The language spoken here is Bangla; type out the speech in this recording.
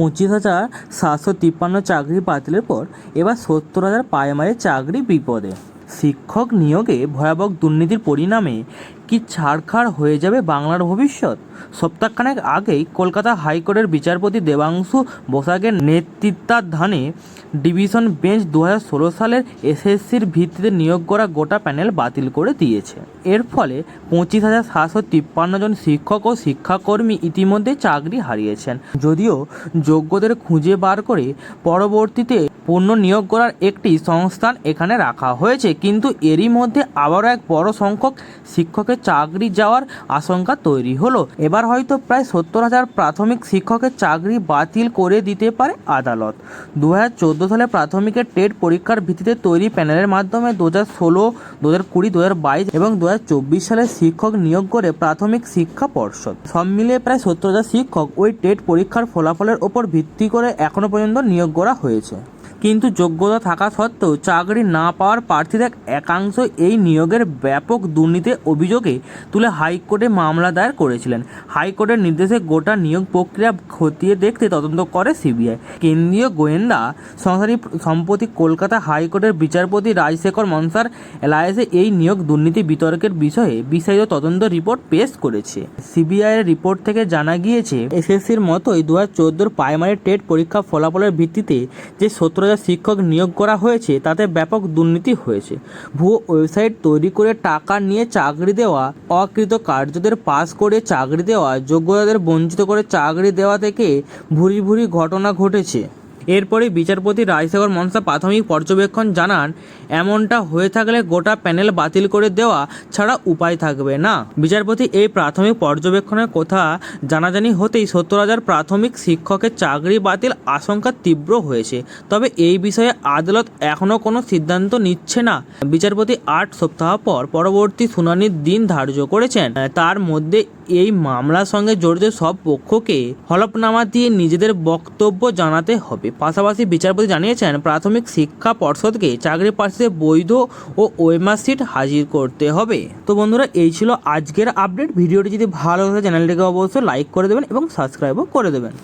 পঁচিশ হাজার সাতশো তিপ্পান্ন চাকরি বাতিলের পর এবার সত্তর হাজার প্রাইমারি চাকরি বিপদে। শিক্ষক নিয়োগে ভয়াবহ দুর্নীতির পরিণামে কি ছাড়খাড় হয়ে যাবে বাংলার ভবিষ্যৎ? সপ্তাহখানেক আগেই কলকাতা হাইকোর্টের বিচারপতি দেবাংশু বসাকের নেতৃত্বাধানে ডিভিশন বেঞ্চ দু হাজার ষোলো সালের এসএসসির ভিত্তিতে নিয়োগ করা গোটা প্যানেল বাতিল করে দিয়েছে। এর ফলে পঁচিশ হাজার সাতশো তিপ্পান্ন জন শিক্ষক ও শিক্ষাকর্মী ইতিমধ্যে চাকরি হারিয়েছেন। যদিও যোগ্যদের খুঁজে বার করে পরবর্তীতে পূর্ণ নিয়োগ করার একটি সংস্থান এখানে রাখা হয়েছে। কিন্তু এরই মধ্যে আবারও এক বড় সংখ্যক শিক্ষকের চাকরি যাওয়ার আশঙ্কা তৈরি হলো। এবার হয়তো প্রায় সত্তর হাজার প্রাথমিক শিক্ষকের চাকরি বাতিল করে দিতে পারে আদালত। দু হাজার চোদ্দ সালে প্রাথমিকের টেট পরীক্ষার ভিত্তিতে তৈরি প্যানেলের মাধ্যমে দু হাজার ষোলো দু হাজার কুড়ি দু হাজার বাইশ এবং দু হাজার চব্বিশ সালে শিক্ষক নিয়োগ করে প্রাথমিক শিক্ষা পর্ষদ। সব মিলিয়ে প্রায় সত্তর হাজার শিক্ষক ওই টেট পরীক্ষার ফলাফলের ওপর ভিত্তি করে এখনও পর্যন্ত নিয়োগ করা হয়েছে। কিন্তু যোগ্যতা থাকা সত্ত্বেও চাকরি না পাওয়ার প্রার্থীদের একাংশ এই নিয়োগের ব্যাপক দুর্নীতির অভিযোগে তুলে হাইকোর্টে মামলা দায়ের করেছিলেন। হাইকোর্টের নির্দেশে গোটা নিয়োগ প্রক্রিয়া খতিয়ে দেখতে তদন্ত করে সিবিআই। কেন্দ্রীয় গোয়েন্দা সংস্থাটি সম্প্রতি কলকাতা হাইকোর্টের বিচারপতি রাজশেখর মনসার এলায়েসে এই নিয়োগ দুর্নীতি বিতর্কের বিষয়ে বিস্তারিত তদন্ত রিপোর্ট পেশ করেছে। সিবিআইয়ের রিপোর্ট থেকে জানা গিয়েছে, এসএসসির মতোই দু হাজার চোদ্দোর প্রাইমারি টেট পরীক্ষা ফলাফলের ভিত্তিতে যে সত্তর হাজার শিক্ষক নিয়োগ করা হয়েছে, তাতে ব্যাপক দুর্নীতি হয়েছে। ভুয়ো ওয়েবসাইট তৈরি করে টাকা নিয়ে চাকরি দেওয়া অকৃত কার্যদের পাস করে চাকরি দেওয়া, যোগ্যতাদের বঞ্চিত করে চাকরি দেওয়া থেকে ভুরি ভুরি ঘটনা ঘটেছে। এরপরে বিচারপতি রাজশেখর মনসা প্রাথমিক পর্যবেক্ষণ জানান, এমনটা হয়ে থাকলে গোটা প্যানেল বাতিল করে দেওয়া ছাড়া উপায় থাকবে না। বিচারপতি এই প্রাথমিক পর্যবেক্ষণের কথা জানাজানি হতেই সত্তর হাজার প্রাথমিক শিক্ষকের চাকরি বাতিল আশঙ্কা তীব্র হয়েছে। তবে এই বিষয়ে আদালত এখনও কোনো সিদ্ধান্ত নিচ্ছে না। বিচারপতি আট সপ্তাহ পর পরবর্তী শুনানির দিন ধার্য করেছেন। তার মধ্যে এই মামলার সঙ্গে জড়িত সব পক্ষকে হলফনামা দিয়ে নিজেদের বক্তব্য জানাতে হবে। পাশাপাশি বিচারপতি জানিয়েছেন, প্রাথমিক শিক্ষা পর্ষদকে চাকরি প্রার্থীদের বৈধ ও ওয়েমার্কশিট হাজির করতে হবে। তো বন্ধুরা, এই ছিল আজকের আপডেট। ভিডিওটি যদি ভালো লাগে, চ্যানেলটিকে অবশ্যই লাইক করে দেবেন এবং সাবস্ক্রাইবও করে দেবেন।